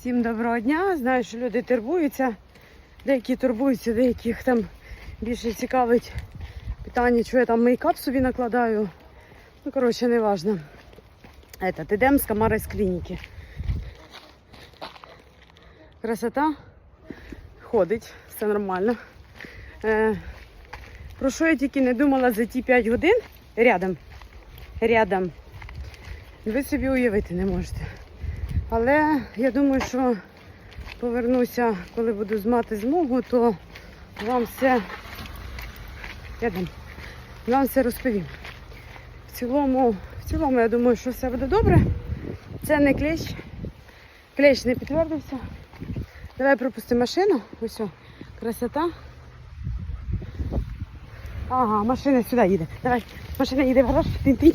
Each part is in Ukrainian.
Всім доброго дня. Знаю, що люди турбуються. Деякі турбуються, деяких там більше цікавить питання, що я там мейкап собі накладаю. Ну, коротше, не важно. Это, ідемо з Камари з клініки. Красота ходить, все нормально. Е, про що я тільки не думала за ті 5 годин рядом. Рядом. Ви собі уявити не можете. Але я думаю, що повернуся, коли буду мати змогу, то вам все рядом. Вам все розповім. В цілому, в цілому, я думаю, що все буде добре. Це не клещ. Клещ не підтвердився. Давай пропустимо машину. Ось, красота. Ага, машина сюди їде. Давай, машина їде в гараж, тинь-тинь.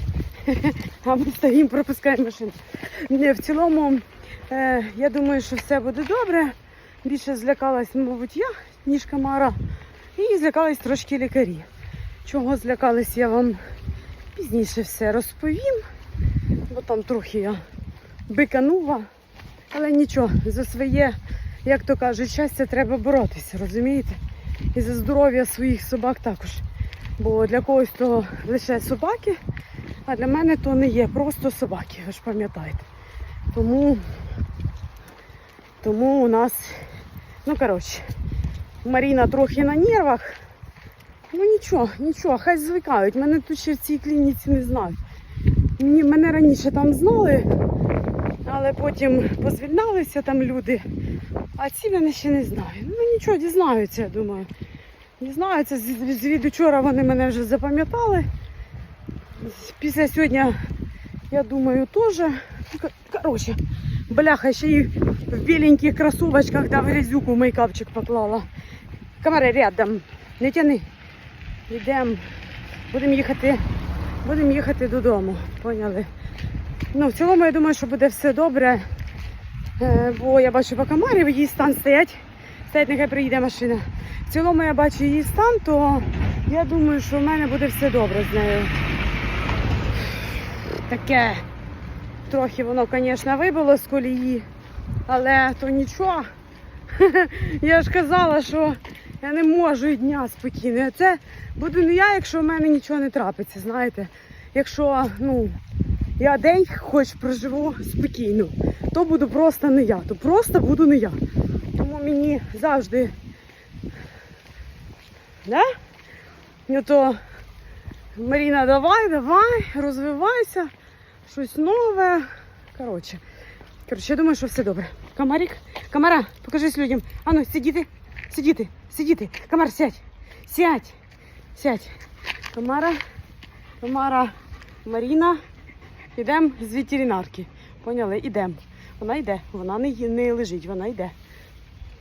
А ми стоїмо, пропускаємо машину. Ні, в цілому, е, я думаю, що все буде добре. Більше злякалась, мабуть, я, ніж Камара. І злякались трошки лікарі. Чого злякались, я вам пізніше все розповім, бо там трохи я биканула. Але нічого, за своє, як то кажуть, щастя треба боротися, розумієте? І за здоров'я своїх собак також. Бо для когось то лише собаки, а для мене то не є просто собаки, ви ж пам'ятаєте. Тому, тому у нас, ну коротше, Маріна трохи на нервах. Ну нічого, нічого, хай звикають. Мене тут ще в цій клініці не знають. Мене раніше там знали, але потім позвільналися там люди. А ці мене ще не знають. Ну нічого, дізнаються, я думаю. Дізнаються, звід учора вони мене вже запам'ятали. Після сьогодні, я думаю, теж. Ко- Коротше, бляха, ще й в біленьких кросовочках да в грязюку мейкапчик поклала. Камери рядом. Не тяни. Йдемо. Будемо їхати. Будемо їхати додому. Поняли? Ну, в цілому, я думаю, що буде все добре. Е, бо я бачу по камарі, її стан стоять. Стоять, нехай приїде машина. В цілому я бачу її стан, то я думаю, що в мене буде все добре з нею. Таке. Трохи воно, звісно, вибило з колії, але то нічого. Я ж казала, що я не можу і дня спокійно. А Це буду не я, якщо в мене нічого не трапиться, знаєте. Якщо ну, я день хоч проживу спокійно, то буду просто не я, то просто буду не я. Тому мені завжди. Да? Ну то Маріна, давай, давай, розвивайся, щось нове. Коротше, коротше, я думаю, що все добре. Камарик, камара, покажись людям. Ану, сидіти, сидіти, сидіти. Камар, сядь, сядь, сядь. Камара, Камара, Маріна. Йдемо з ветеринарки. Поняли? Ідемо. Вона йде, вона не, не лежить, вона йде.